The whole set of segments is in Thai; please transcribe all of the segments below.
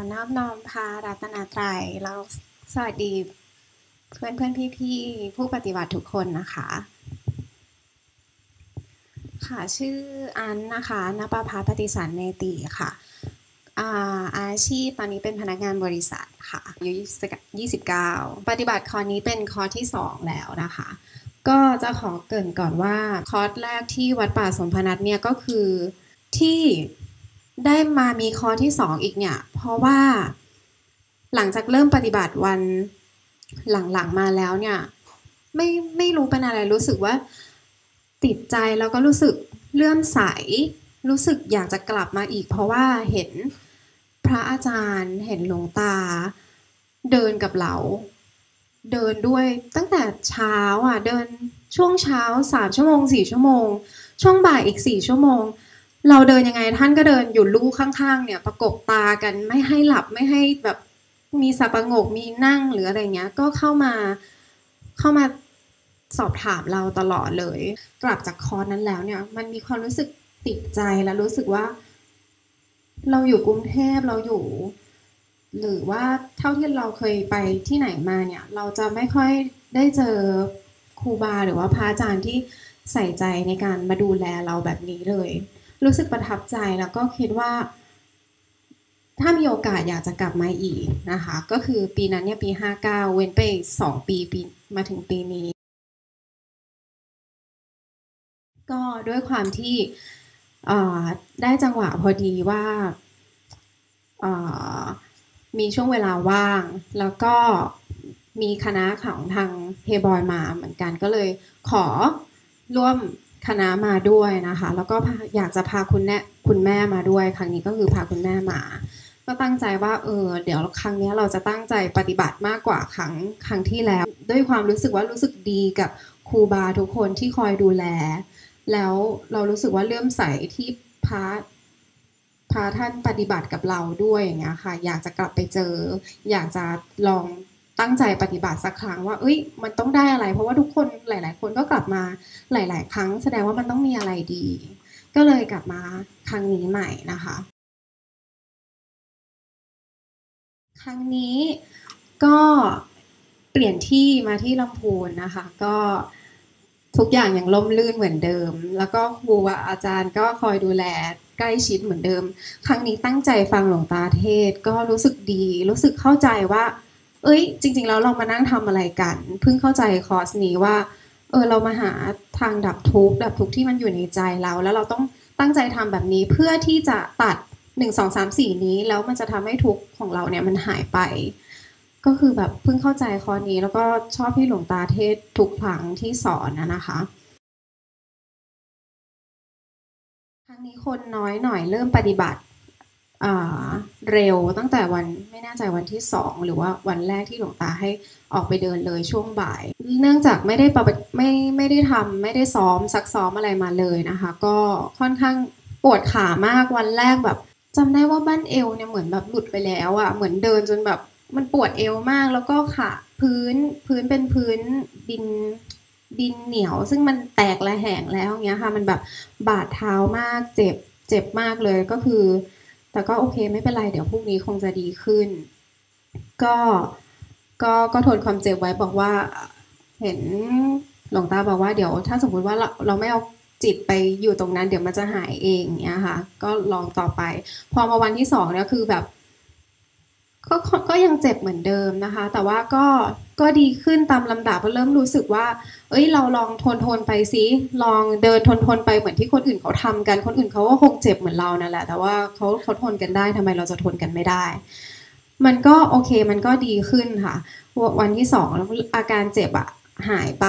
อนอบน้อมพารัตนาไตรัยแล้วสวัสดีเพื่อนเพื่อนพี่พี่ผู้ปฏิบัติทุกคนนะคะ ค่ะชื่ออันนะคะนปภาปฏิสันเนติค่ะอาอาชีพตอนนี้เป็นพนักงานบริษัทค่ะอายุ29 ปฏิบัติคอร์นี้เป็นคอร์สที่ 2 แล้วนะคะ ก็จะขอเกริ่นก่อนว่าคอร์สแรกที่วัดป่าสมพนัทเนี่ยก็คือที่ ได้มามีคอที่สองอีกเนี่ย เพราะว่า หลังจากเริ่มปฏิบัติวันหลังๆมาแล้วเนี่ย ไม่ไม่รู้เป็นอะไรรู้สึกว่า ติดใจแล้วก็รู้สึกเลื่อมใส รู้สึกอยากจะกลับมาอีก เพราะว่าเห็นพระอาจารย์เห็นหลวงตา เดินกับเรา เดินด้วยตั้งแต่เช้าอะเดินช่วงเช้าสามชั่วโมงสี่ชั่วโมง ช่วงบ่ายอีกสี่ชั่วโมง เราเดินยังไงท่านก็เดินอยู่ลู่ข้างๆ เนี่ย ประกบตากันไม่ให้หลับไม่ให้แบบมีสับประงกมีนั่งหรืออะไรเงี้ย ก็เข้ามาเข้ามาสอบถามเราตลอดเลย กลับจากคอร์สนั้นแล้วเนี่ย มันมีความรู้สึกติดใจและรู้สึกว่า เราอยู่กรุงเทพเราอยู่ หรือว่าเท่าที่เราเคยไปที่ไหนมาเนี่ย เราจะไม่ค่อยได้เจอครูบาหรือว่าพระอาจารย์ที่ใส่ใจในการมาดูแลเราแบบนี้เลย รู้สึกประทับใจแล้วก็คิดว่า ถ้ามีโอกาสอยากจะกลับมาอีกนะคะ ก็คือปีนั้นเนี่ยปี 59 เว้นไปสองปีปีมาถึงปีนี้ ก็ด้วยความที่ได้จังหวะพอดีว่ามีช่วงเวลาว่าง แล้วก็มีคณะของทางเพย์บอยมาเหมือนกันก็เลยขอร่วม คณะมาด้วยนะคะ แล้วก็อยากจะพาคุณแม่คุณแม่มาด้วย ครั้งนี้ก็คือพาคุณแม่มา ก็ตั้งใจว่าเออเดี๋ยวครั้งนี้เราจะตั้งใจปฏิบัติมากกว่าครั้งครั้งที่แล้ว ด้วยความรู้สึกว่ารู้สึกดีกับครูบาทุกคนที่คอยดูแล แล้วเรารู้สึกว่าเลื่อมใสที่พระพระท่านปฏิบัติกับเราด้วยอย่างเงี้ยค่ะ อยากจะกลับไปเจอ อยากจะลอง ตั้งใจปฏิบัติสักครั้งว่า เอ้ย มันต้องได้อะไร เพราะว่าทุกคนหลาย ๆ คนก็กลับมาหลาย ๆ ครั้ง แสดงว่ามันต้องมีอะไรดี ก็เลยกลับมาครั้งนี้ใหม่นะคะ ครั้งนี้ก็เปลี่ยนที่มาที่ลำพูนนะคะ ก็ทุกอย่างยังล่มลื่นเหมือนเดิม แล้วก็ครูอาจารย์ก็คอยดูแลใกล้ชิดเหมือนเดิม ครั้งนี้ตั้งใจฟังหลวงตาเทศก็รู้สึกดี รู้สึกเข้าใจว่า เอ้ย จริง ๆ แล้วเรามานั่งทำอะไรกัน เพิ่งเข้าใจคอร์สนี้ว่า เออ เรามาหาทางดับทุกข์ดับทุกข์ที่มันอยู่ในใจเรา แล้วเราต้องตั้งใจทำแบบนี้เพื่อที่จะตัดหนึ่งสองสามสี่นี้ แล้วมันจะทำให้ทุกข์ของเราเนี่ยมันหายไป ก็คือแบบเพิ่งเข้าใจคอร์สนี้ แล้วก็ชอบที่หลวงตาเทศทุกครั้งที่สอนนะนะคะครั้งนี้คนน้อยหน่อยเริ่มปฏิบัติ เร็วตั้งแต่วันไม่แน่ใจวันที่สองหรือว่าวันแรกที่หลวงตาให้ออกไปเดินเลยช่วงบ่าย เนื่องจากไม่ได้ปไม่ไม่ได้ทำไม่ได้ซ้อมซักซ้อมอะไรมาเลยนะคะ ก็ค่อนข้างปวดขามากวันแรกแบบจำได้ว่าบ้านเอวเนี่ยเหมือนแบบหลุดไปแล้วอะ่ะเหมือนเดินจนแบบมันปวดเอวมากแล้วก็ขาพื้นพื้นเป็นพื้นดินดินเหนียว ซึ่งมันแตกและแห้งแล้วเงี้ยค่ะ มันแบบบาดเท้ามากเจ็บเจ็บมากเลยก็คือ แต่ก็โอเคไม่เป็นไร เดี๋ยวพรุ่งนี้คงจะดีขึ้น ก็ก็ก็ทนความเจ็บไว้บอกว่า เห็นหลวงตาบอกว่าเดี๋ยว ถ้าสมมติว่าเราเราไม่เอาจิตไปอยู่ตรงนั้นเดี๋ยวมันจะหายเองเนี้ยค่ะ ก็ลองต่อไป พอมาวันที่สองเนี่ยคือแบบ ก็ก็ยังเจ็บเหมือนเดิมนะคะ แต่ว่าก็ก็ดีขึ้นตามลำดับก็เริ่มรู้สึกว่า เอ้ยเราลองทนทนไปซิลองเดินทนทนไปเหมือนที่คนอื่นเขาทำกันคนอื่นเขาก็คงเจ็บเหมือนเรานั่นแหละ แต่ว่าเขาเขาทนกันได้ทำไมเราจะทนกันไม่ได้ มันก็โอเคมันก็ดีขึ้นค่ะ วันที่สองอาการเจ็บอะหายไป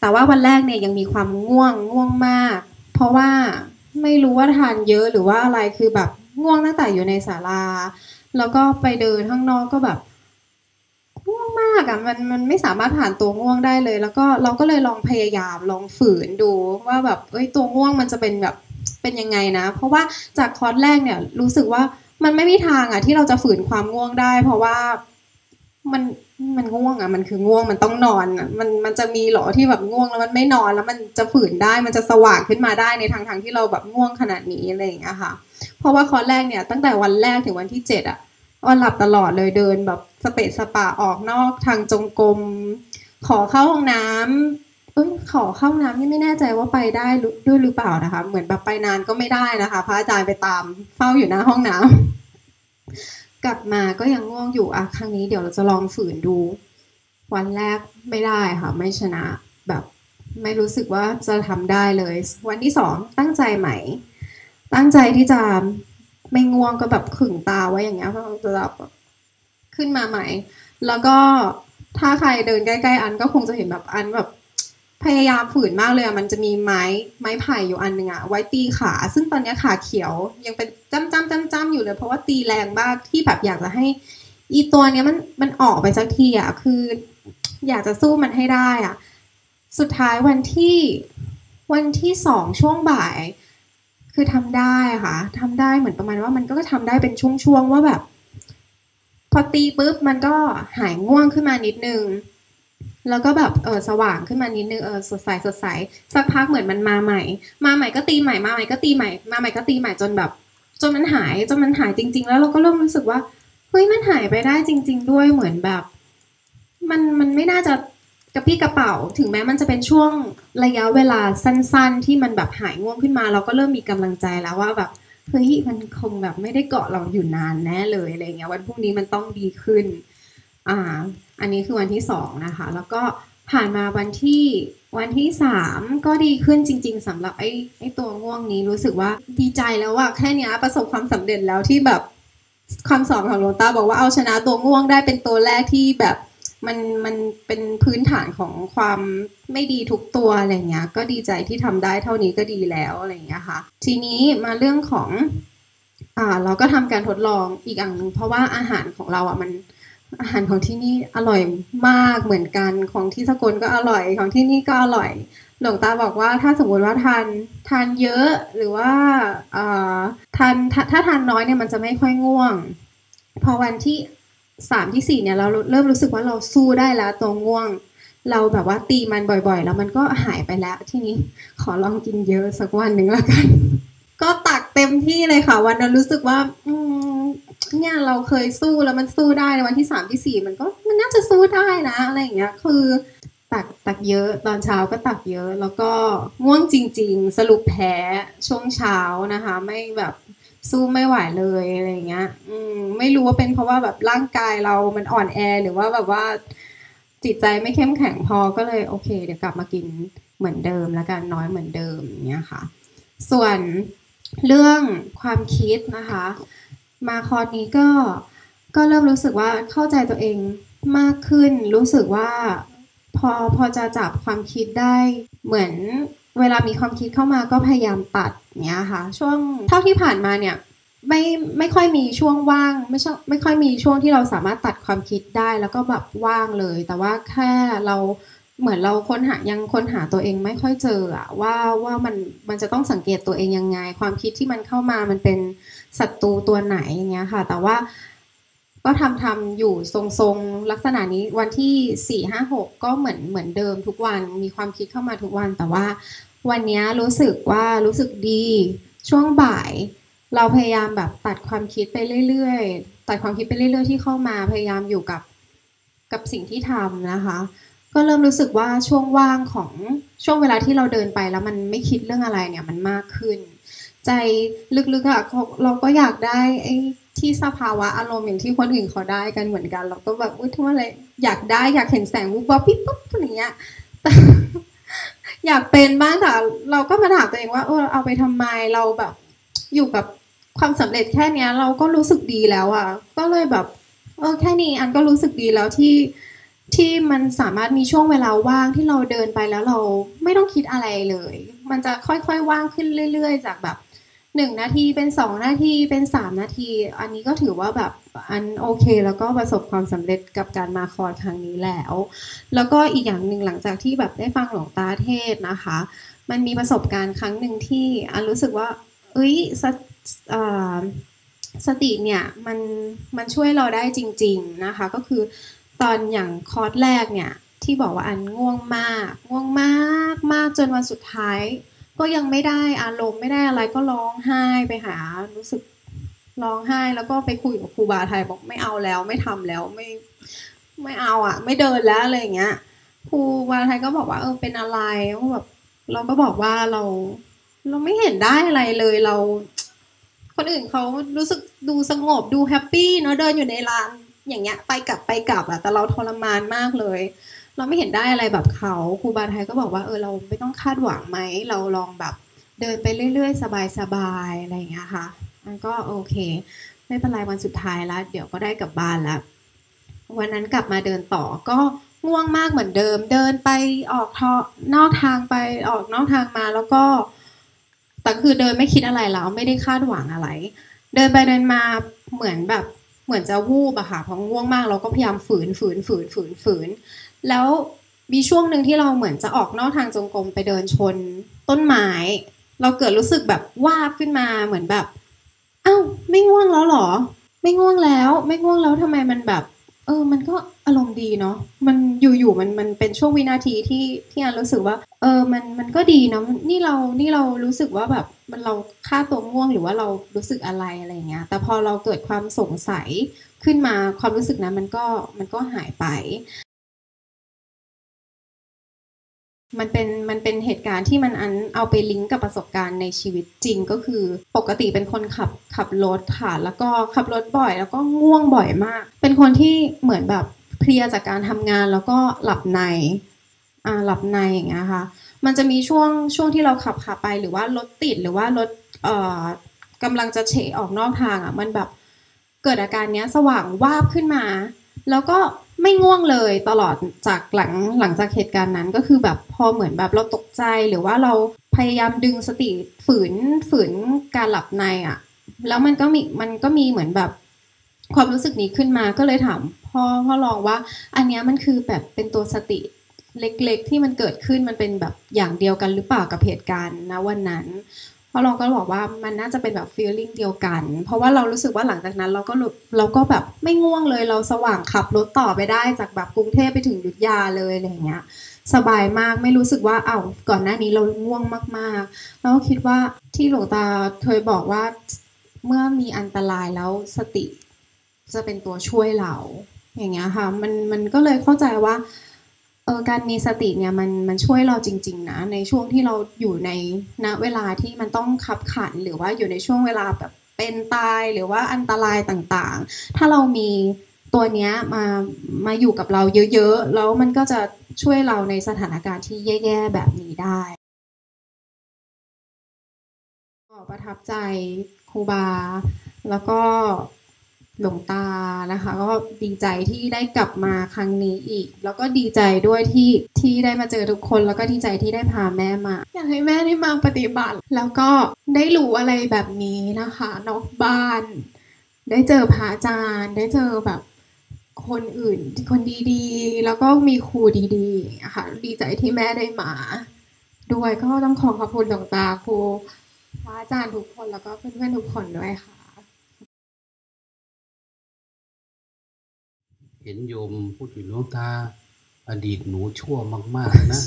แต่ว่าวันแรกเนี่ยยังมีความง่วงง่วงมาก เพราะว่าไม่รู้ว่าทานเยอะหรือว่าอะไรคือแบบง่วงตั้งแต่อยู่ในศาลา แล้วก็ไปเดินข้างนอกก็แบบง่วงมากอะมันมันไม่สามารถผ่านตัวง่วงได้เลย แล้วก็เราก็เลยลองพยายามลองฝืนดูว่าแบบเอ้ยตัวง่วงมันจะเป็นแบบเป็นยังไงนะ เพราะว่าจากคอร์สแรกเนี่ยรู้สึกว่ามันไม่มีทางอะที่เราจะฝืนความง่วงได้ เพราะว่ามันมันง่วงอะมันคือง่วงมันต้องนอนอะมันมันจะมีหรอที่แบบง่วงแล้วมันไม่นอนแล้วมันจะฝืนได้มันจะสว่างขึ้นมาได้ในทางทางที่เราแบบง่วงขนาดนี้อะไรอย่างเงี้ยค่ะ เพราะว่าคอร์สแรกเนี่ยตั้งแต่วันแรกถึงวันที่เจ็ดอะ ออนหลับตลอดเลยเดินแบบสเปะสปะออกนอกทางจงกรมขอเข้าห้องน้ำเอ้ยขอเข้าห้องน้ำนี่ไม่แน่ใจว่าไปได้ด้วยหรือเปล่านะคะ เหมือนแบบไปนานก็ไม่ได้นะคะ พระอาจารย์ไปตามเฝ้าอยู่หน้าห้องน้ำกลับมาก็ยังง่วงอยู่อะครั้งนี้เดี๋ยวเราจะลองฝืนดู วันแรกไม่ได้ค่ะ ไม่ชนะแบบไม่รู้สึกว่าจะทำได้เลย วันที่สองตั้งใจใหม่ ตั้งใจที่จะ ไม่ง่วงก็แบบขึงตาไว้อย่างเงี้ยเพราะจะแบบขึ้นมาใหม่ แล้วก็ถ้าใครเดินใกล้ๆอันก็คงจะเห็นแบบอันแบบพยายามฝืนมากเลยอะมันจะมีไม้ไม้ไผ่อยู่อันหนึ่งอะไว้ตีขา ซึ่งตอนนี้ขาเขียว ยังเป็นจ้ำจ้ำจ้ำจ้ำอยู่เลย เพราะว่าตีแรงมากที่แบบอยากจะให้ อีตัวเนี้ยมันมันออกไปสักทีอะคือ อยากจะสู้มันให้ได้อะสุดท้ายวันที่วันที่สองช่วงบ่าย คือทำได้ค่ะทำได้เหมือนประมาณว่ามันก็ทำได้เป็นช่วงๆว่าแบบ พอตีปุ๊บมันก็หายง่วงขึ้นมานิดนึงแล้วก็แบบเออสว่างขึ้นมานิดนึงเออสดใสสดใสสักพักเหมือนมันมาใหม่ มาใหม่ก็ตีใหม่มาใหม่ก็ตีใหม่มาใหม่ก็ตีใหม่จนแบบ จนมันหายจนมันหายจริง ๆ แล้วเราก็เริ่มรู้สึกว่าเฮ้ยมันหายไปได้จริง ๆ ด้วยเหมือนแบบ มันมันไม่น่าจะ กระปี้กระเป๋า ถึงแม้มันจะเป็นช่วงระยะเวลาสั้น ๆ ที่มันแบบหายง่วงขึ้นมา เราก็เริ่มมีกำลังใจแล้วว่าแบบเฮ้ยมันคงแบบไม่ได้เกาะเราอยู่นานแน่เลยอะไรเงี้ยวันพรุ่งนี้มันต้องดีขึ้นอ่าอันนี้คือวันที่สองนะคะ แล้วก็ผ่านมาวันที่วันที่สามก็ดีขึ้นจริง ๆสำหรับไอ้ไอ้ตัวง่วงนี้รู้สึกว่าดีใจแล้วว่าแค่นี้ประสบความสำเร็จแล้วที่แบบคำสอนของหลวงตาบอกว่าเอาชนะตัวง่วงได้เป็นตัวแรกที่แบบ มันมันเป็นพื้นฐานของความไม่ดีทุกตัวอะไรเงี้ย ก็ดีใจที่ทำได้เท่านี้ก็ดีแล้วอะไรเงี้ยค่ะ ทีนี้มาเรื่องของอ่าเราก็ทำการทดลองอีกอย่างหนึ่งเพราะว่าอาหารของเราอะมันอาหารของที่นี่อร่อยมากเหมือนกันของที่สกลก็อร่อยของที่นี่ก็อร่อย หลวงตาบอกว่าถ้าสมมติว่าทานทานเยอะหรือว่าทานถ้าทานน้อยเนี่ยมันจะไม่ค่อยง่วง พอวันที่ สามที่สี่เนี่ยเราเริ่มรู้สึกว่าเราสู้ได้แล้วตัวง่วง เราแบบว่าตีมันบ่อยๆ แล้วมันก็หายไปแล้ว ทีนี้ขอลองกินเยอะสักวันหนึ่งแล้วกัน ก็ตักเต็มที่เลยค่ะ วันนั้นรู้สึกว่า อืเนี่ยเราเคยสู้แล้วมันสู้ได้ในวันที่สามที่สี่มันก็มันน่าจะสู้ได้นะอะไรอย่างเงี้ย คือ ตักตักเยอะตอนเช้าก็ตักเยอะ แล้วก็ง่วงจริง ๆ สรุปแพ้ช่วงเช้านะคะ ไม่แบบ สู้ไม่ไหวเลยอะไรเงี้ย อืม ไม่รู้ว่าเป็นเพราะว่าแบบร่างกายเรามันอ่อนแอหรือว่าแบบว่า จิตใจไม่เข้มแข็งพอก็เลยโอเค เดี๋ยวกลับมากินเหมือนเดิมแล้วกันน้อยเหมือนเดิมอย่างเงี้ยค่ะ ส่วนเรื่องความคิดนะคะ มาคอร์นี้ก็ก็เริ่มรู้สึกว่าเข้าใจตัวเองมากขึ้น รู้สึกว่าพอพอจะจับความคิดได้เหมือน เวลามีความคิดเข้ามาก็พยายามตัดเนี้ยค่ะ ช่วงเท่าที่ผ่านมาเนี่ยไม่ไม่ค่อยมีช่วงว่างไม่ช่ไม่ค่อยมีช่วงที่เราสามารถตัดความคิดได้แล้วก็แบบว่างเลย แต่ว่าแค่เราเหมือนเราค้นหายังค้นหาตัวเองไม่ค่อยเจออะว่าว่ามันมันจะต้องสังเกตตัวเองยังไง ความคิดที่มันเข้ามามันเป็นศัตรูตัวไหนอย่างเงี้ยค่ะ แต่ว่าก็ทำทำอยู่ทรงๆลักษณะนี้วันที่สี่ห้าหกก็เหมือนเหมือนเดิมทุกวันมีความคิดเข้ามาทุกวัน แต่ว่า วันนี้รู้สึกว่ารู้สึกดีช่วงบ่าย เราพยายามแบบตัดความคิดไปเรื่อยๆตัดความคิดไปเรื่อย ๆ ที่เข้ามาพยายามอยู่กับกับสิ่งที่ทำนะคะ ก็เริ่มรู้สึกว่าช่วงว่างของช่วงเวลาที่เราเดินไปแล้วมันไม่คิดเรื่องอะไรเนี่ยมันมากขึ้น ใจลึกๆอะเราก็อยากได้ไอ้ที่สภาวะอารมณ์อย่างที่คนอื่นเขาได้กันเหมือนกัน เราก็แบบอุ้ยทั้งอะไรอยากได้อยากเห็นแสงวุบวับปิ๊บปุ๊บอะไรเงี้ย อยากเป็นบ้างแต่เราก็มาถามตัวเองว่าเออเอาไปทำไมเราแบบ อยู่กับความสำเร็จแค่เนี้ย เราก็รู้สึกดีแล้วอะ ก็เลยแบบเออแค่นี้อันก็รู้สึกดีแล้วที่ที่มันสามารถมีช่วงเวลาว่างที่เราเดินไปแล้วเราไม่ต้องคิดอะไรเลย มันจะค่อยๆว่างขึ้นเรื่อย ๆ จากแบบ หนึ่งนาทีเป็นสองนาทีเป็นสามนาที อันนี้ก็ถือว่าแบบอันโอเค แล้วก็ประสบความสำเร็จกับการมาคอร์สครั้งนี้แล้ว แล้วก็อีกอย่างหนึ่งหลังจากที่แบบได้ฟังหลวงตาเทศนะคะ มันมีประสบการณ์ครั้งหนึ่งที่อันรู้สึกว่า เอ้ยสสติเนี่ยมันมันช่วยเราได้จริง ๆนะคะ ก็คือตอนอย่างคอร์สแรกเนี่ยที่บอกว่าอันง่วงมาก ง่วงมากมากจนวันสุดท้าย ก็ยังไม่ได้อารมณ์ไม่ได้อะไรก็ร้องไห้ไปหา รู้สึกร้องไห้แล้วก็ไปคุยกับครูบาไทยบอกไม่เอาแล้วไม่ทำแล้วไม่ไม่เอาอะ ไม่เดินแล้วอะไรอย่างเงี้ยครูบาไทยก็บอกว่าเออเป็นอะไรก็แบบเราก็บอกว่าเรา เราไม่เห็นได้อะไรเลยเรา คนอื่นเขารู้สึกดูสงบดูแฮปปี้เนาะเดินอยู่ในร้านอย่างเงี้ย ไปกลับไปกลับอะแต่เราทรมานมากเลย เราไม่เห็นได้อะไรแบบเขาครูบาไทยก็บอกว่าเออเราไม่ต้องคาดหวังไหมเราลองแบบเดินไปเรื่อย ๆ สบายๆอะไรอย่างเงี้ยค่ะมันก็โอเค ไม่เป็นไรวันสุดท้ายแล้วเดี๋ยวก็ได้กลับบ้านแล้ววันนั้นกลับมาเดินต่อก็ง่วงมากเหมือนเดิม เดินไปออกทอนอกทางไปออกนอกทางมาแล้วก็แต่คือเดินไม่คิดอะไรแล้วไม่ได้คาดหวังอะไร เดินไปเดินมาเหมือนแบบเหมือนจะวูบอะค่ะเพราะง่วงมากเราก็พยายามฝืนฝืนฝืนฝืนฝืน แล้วมีช่วงหนึ่งที่เราเหมือนจะออกนอกทางจงกรมไปเดินชนต้นไม้ เราเกิดรู้สึกแบบวาบขึ้นมาเหมือนแบบอ้าวไม่ง่วงแล้วหรอ ไม่ง่วงแล้ว ไม่ง่วงแล้วทำไมมันแบบ เออ มันก็อารมณ์ดีเนาะมันอยู่ๆมันมันเป็นช่วงวินาทีที่ที่อันรู้สึกว่า เออมันมันก็ดีเนาะนี่เรานี่เรารู้สึกว่าแบบมันเราค่าตัวง่วงหรือว่าเรารู้สึกอะไรอะไรเงี้ย แต่พอเราเกิดความสงสัยขึ้นมาความรู้สึกนั้นมันก็มันก็หายไป มันเป็นมันเป็นเหตุการณ์ที่มันอันเอาไปลิงก์กับประสบการณ์ในชีวิตจริงก็คือ ปกติเป็นคนขับขับรถค่ะ แล้วก็ขับรถบ่อย แล้วก็ง่วงบ่อยมาก เป็นคนที่เหมือนแบบเพลียจากการทำงานแล้วก็หลับในอ่าหลับในอย่างเงี้ยค่ะ มันจะมีช่วงช่วงที่เราขับขับไปหรือว่ารถติดหรือว่ารถเอ่อกำลังจะเฉออกนอกทางอะมันแบบเกิดอาการเนี้ยสว่างวาบขึ้นมา แล้วก็ ไม่ง่วงเลยตลอดจากหลังหลังจากเหตุการณ์นั้นก็คือแบบพอเหมือนแบบเราตกใจหรือว่าเราพยายามดึงสติฝืนฝืนการหลับในอะ่ะ แล้วมันก็มีมันก็มีเหมือนแบบความรู้สึกนี้ขึ้นมาก็เลยถามพ่อพ่อลองว่า อันเนี้ยมันคือแบบเป็นตัวสติเล็กๆ ที่มันเกิดขึ้นมันเป็นแบบอย่างเดียวกันหรือเปล่ากับเหตุการณ์นะวันนั้น พ่อรองก็บอกว่ามันน่าจะเป็นแบบ feeling เดียวกัน เพราะว่าเรารู้สึกว่าหลังจากนั้น เราก็เราก็แบบไม่ง่วงเลย เราสว่างขับรถต่อไปได้จากแบบกรุงเทพไปถึงยุธยาเลยอะไรเงี้ย สบายมากไม่รู้สึกว่าเอ้าก่อนหน้านี้เราง่วงมากๆแล้วก็คิดว่าที่หลวงตาเคยบอกว่าเมื่อมีอันตรายแล้วสติจะเป็นตัวช่วยเราอย่างเงี้ยค่ะมันมันก็เลยเข้าใจว่า เออการมีสติเนี่ยมันมันช่วยเราจริง ๆ นะ ในช่วงที่เราอยู่ในณเวลาที่มันต้องขับขันหรือว่าอยู่ในช่วงเวลาแบบเป็นตายหรือว่าอันตรายต่างๆ ถ้าเรามีตัวเนี้ยมามาอยู่กับเราเยอะๆ แล้วมันก็จะช่วยเราในสถานการณ์ที่แย่ๆแบบนี้ได้ก็ประทับใจครูบา แล้วก็ หลวงตานะคะก็ดีใจที่ได้กลับมาครั้งนี้อีก แล้วก็ดีใจด้วยที่ที่ได้มาเจอทุกคน แล้วก็ดีใจที่ได้พาแม่มา อยากให้แม่ได้มาปฏิบัติ แล้วก็ได้รู้อะไรแบบนี้นะคะ นอกบ้าน ได้เจอพระอาจารย์ ได้เจอแบบคนอื่นคนดีๆ แล้วก็มีครูดีๆค่ะดีใจที่แม่ได้มา ด้วยก็ต้องขอขอบคุณหลวงตาครูพระอาจารย์ทุกคนแล้วก็เพื่อนๆทุกคนด้วยค่ะ เห็นโยมพูดถึงหลวงตาอดีตหนูชั่วมาก ๆ นะ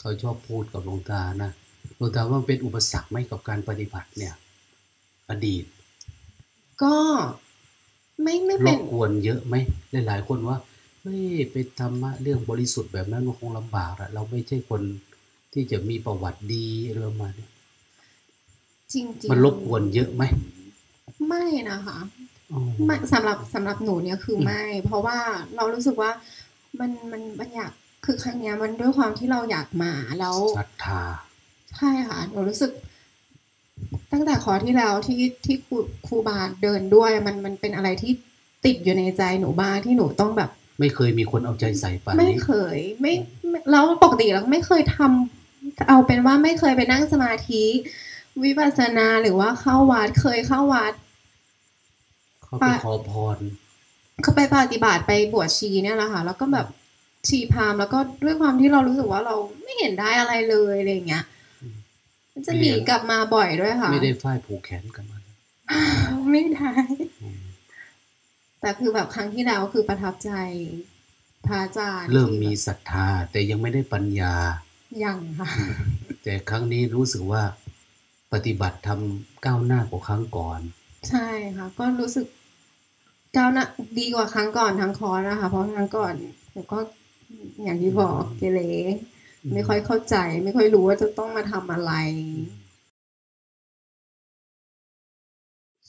เขาชอบพูดกับหลวงตานะหลวงตาว่ามันเป็นอุปสรรคไหมกับการปฏิบัติเนี่ย อดีต ก็ไม่ไม่รเป็บนกวนเยอะไหมหลายๆคนว่าเฮ้ยไปทำะเรื่องบริสุทธิ์แบบนั้นมันคงลำบากอะเราไม่ใช่คนที่จะมีประวัติดีอะไรประมาณนี้จริงๆมันรบกวนเยอะไหมไม่นะคะอ๋อ ไม่สำหรับสำหรับหนูเนี่ยคืออมไม่ เพราะว่าเรารู้สึกว่ามันมันมันอยากคือครั้งเนี้ยมันด้วยความที่เราอยากมาแล้วศรัทธาใช่ค่ะหนูรู้สึก ตั้งแต่ขอที่แล้วที่ที่ครูครูบาเดินด้วย มันมันเป็นอะไรที่ติดอยู่ในใจหนูบ้างที่หนูต้องแบบ ไม่เคยมีคนเอาใจใส่ป่านไม่นี้เคยไม่ไม่แล้วปกติเราไม่เคยทำเอาเป็นว่าไม่เคยไปนั่งสมาธิ วิปัสสนาหรือว่าเข้าวัดเคยเข้าวัด เขาไปขอพรเขาไปปฏิบัติไปบวชชีเนี่ยแหละค่ะ แล้วก็แบบชีพราหมณ์แล้วก็ด้วยความที่เรารู้สึกว่าเราไม่เห็นได้อะไรเลยอะไรอย่างเงี้ยอืมมันจะหนีกลับมาบ่อยด้วยค่ะ ไม่ได้ฝ้ายผูกแขนกันมาไม่ได้อืมแต่คือแบบครั้งที่แล้วคือประทับใจพระอาจารย์เริ่มที่มีแบบศรัทธา แต่ยังไม่ได้ปัญญายังค่ะ แต่ครั้งนี้รู้สึกว่าปฏิบัติทำก้าวหน้ากว่าครั้งก่อน ใช่ค่ะ ก็รู้สึก ก้าวหน้าดีกว่าครั้งก่อนทั้งคอร์สนะคะ เพราะครั้งก่อนหนูก็อย่างที่บอกเกเรไม่ค่อยเข้าใจ ไม่ค่อยรู้ว่าจะต้องมาทำอะไร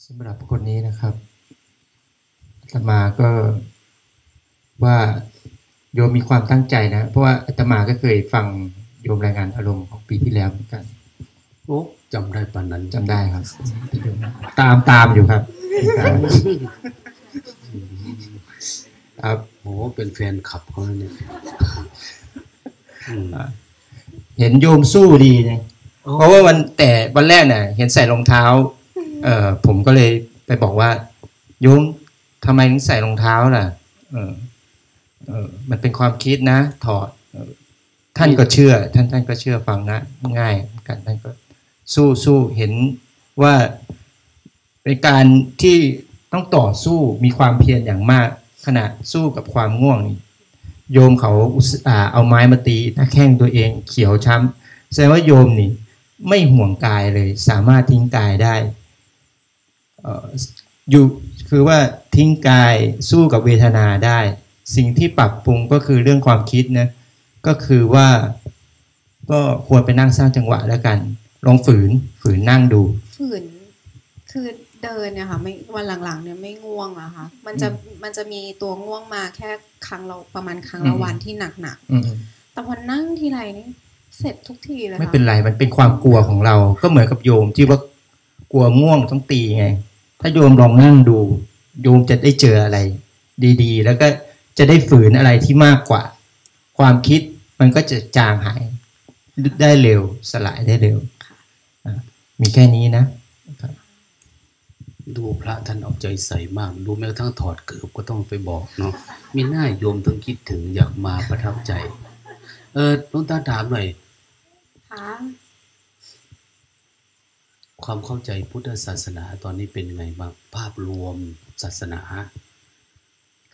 สำหรับคนนี้นะครับอาตมาก็ว่าโยมมีความตั้งใจนะ เพราะว่าอาตมาก็เคยฟังโยมรายงานอารมณ์ของปีที่แล้วเหมือนกันโอ้จำได้ปานนั้นจำได้ครับ ตามตามอยู่ครับ ครับโอ้เป็นแฟนขับเขาแล้วเนี่ยอืมเห็นโยมสู้ดีนะโอ้เพราะว่าวันแต่วันแรกเนี่ยเห็นใส่รองเท้า เอ่อผมก็เลยไปบอกว่า โยมทำไมถึงใส่รองเท้าล่ะ เออเออมันเป็นความคิดนะ ถอดเออท่านก็เชื่อ ท่านท่านก็เชื่อฟังนะง่ายเหมือนกันท่านก็สู้สู้เห็นว่าเป็นการที่ ต้องต่อสู้มีความเพียรอย่างมากขณะสู้กับความง่วงนี่โยมเขาอ่าเอาไม้มาตีหน้าแข้งตัวเองเขียวช้ำแสดงว่าโยมนี่ไม่ห่วงกายเลย สามารถทิ้งกายได้เอ่ออยู่คือว่าทิ้งกายสู้กับเวทนาได้ สิ่งที่ปรับปรุงก็คือเรื่องความคิดนะก็คือว่าก็ควรไปนั่งสร้างจังหวะแล้วกัน ลองฝืนฝืนนั่งดู ฝืน คือ เดินเนี่ยค่ะไม่วันหลังๆเนี่ยไม่ง่วงอะค่ะ มันจะมันจะมีตัวง่วงมาแค่ครั้งเราประมาณครั้งละอืมวันที่หนักอืมๆแต่พอนั่งทีไรนี่เสร็จทุกทีเลยไม่ค่ะเป็นไรมันเป็นความกลัวของเรา ก็เหมือนกับโยมที่ว่ากลัวง่วงต้องตีไง ถ้าโยมลองนั่งดู โยมจะได้เจออะไร ดีๆ แล้วก็จะได้ฝืนอะไรที่มากกว่า ความคิดมันก็จะจางหายได้เร็วสลายได้เร็วอะมีแค่นี้นะ ดูพระท่านเอาใจใส่มาก ดูแม้กระทั่งถอดเกือบก็ต้องไปบอกเนาะมีหน้าโยมต้องคิดถึงอยากมาประทับใจ เออหลวงตาถามหน่อยค่ะความเข้าใจพุทธศาสนาตอนนี้เป็นไงบ้างภาพรวมศาสนา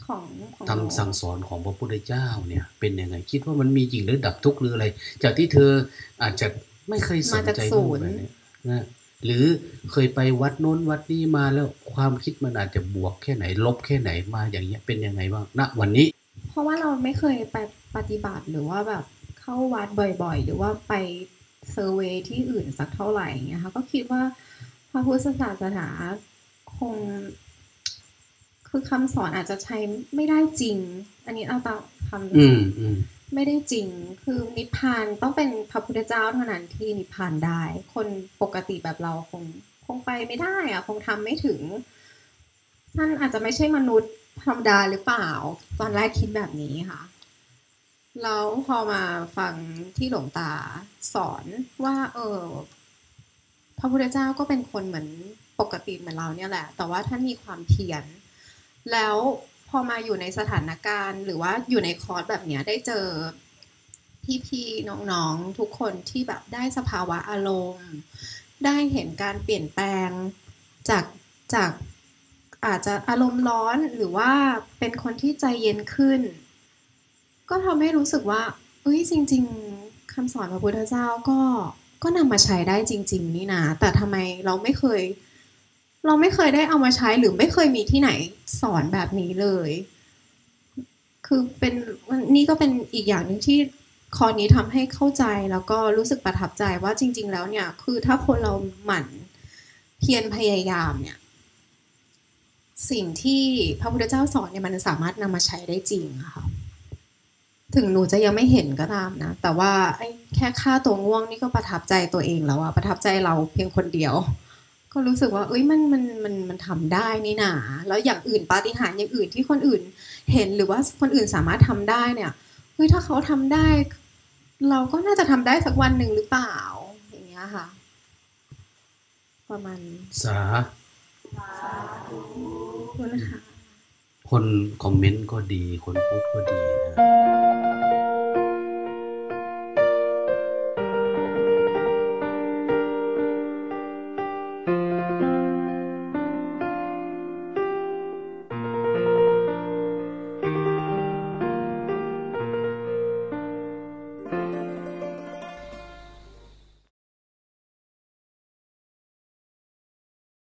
ของของทำสั่งสอนของพระพุทธเจ้าเนี่ย เป็นยังไง คิดว่ามันมีจริงหรือดับทุกข์หรืออะไร จากที่เธออาจจะไม่เคยสนใจเรื่องแบบนี้นะหรือ เคยไปวัดโน้นวัดนี้มาแล้วความคิดมันอาจจะบวกแค่ไหน ลบแค่ไหนมาอย่างเงี้ยเป็นยังไงบ้างณวันนี้ เพราะว่าเราไม่เคยไปปฏิบัติหรือว่าแบบเข้าวัดบ่อยๆ หรือว่าไปเซอร์เวย์ที่อื่นสักเท่าไหร่อย่างเงี้ยค่ะก็คิดว่าพระพุทธศาสนาคง คือคำสอนอาจจะใช้ไม่ได้จริง อันนี้เอาตามคำอืมอืมไม่ได้จริง คือนิพพานต้องเป็นพระพุทธเจ้าเท่านั้นที่นิพพานได้ คนปกติแบบเราคง คงไปไม่ได้อะคงทำไม่ถึง ท่านอาจจะไม่ใช่มนุษย์ธรรมดาหรือเปล่า ตอนแรกคิดแบบนี้ค่ะแล้วพอมาฟังที่หลวงตาสอนว่า เออพระพุทธเจ้าก็เป็นคนเหมือนปกติเหมือนเราเนี่ยแหละ แต่ว่าท่านมีความเพียรแล้วพอมาอยู่ในสถานการณ์ หรือว่าอยู่ในคอร์สแบบเนี้ยได้เจอพี่ๆน้องๆทุกคนที่แบบได้สภาวะอารมณ์ ได้เห็นการเปลี่ยนแปลงจากจากอาจจะอารมณ์ร้อนหรือว่าเป็นคนที่ใจเย็นขึ้น ก็ทำให้รู้สึกว่าเอ้ยจริง ๆคำสอนพระพุทธเจ้าก็ก็นำมาใช้ได้จริง ๆ นี่นะแต่ทำไมเราไม่เคย เราไม่เคยได้เอามาใช้หรือไม่เคยมีที่ไหนสอนแบบนี้เลย คือเป็นนี่ก็เป็นอีกอย่างหนึ่งที่ คอร์สนี้ทำให้เข้าใจแล้วก็รู้สึกประทับใจว่าจริง ๆ แล้วเนี่ย คือถ้าคนเราหมั่นเพียรพยายามเนี่ย สิ่งที่พระพุทธเจ้าสอนเนี่ยมันสามารถนำมาใช้ได้จริงอะค่ะถึงหนูจะยังไม่เห็นก็ตามนะ แต่ว่าไอ้แค่ค่าตัวง่วงนี่ก็ประทับใจตัวเองแล้วอะประทับใจเราเพียงคนเดียว ก็รู้สึกว่า เอ้ยมันมันมันมันทำได้นี่นาแล้วอย่างอื่นปาฏิหาริย์อย่างอื่นที่คนอื่นเห็นหรือว่าคนอื่นสามารถทำได้เนี่ยเฮ้ยถ้าเขาทำได้ เราก็น่าจะทำได้สักวันหนึ่งหรือเปล่า อย่างเงี้ยค่ะ ประมาณสานี้นะคะคนคอมเมนต์ก็ดี คนพูดก็ดีนะ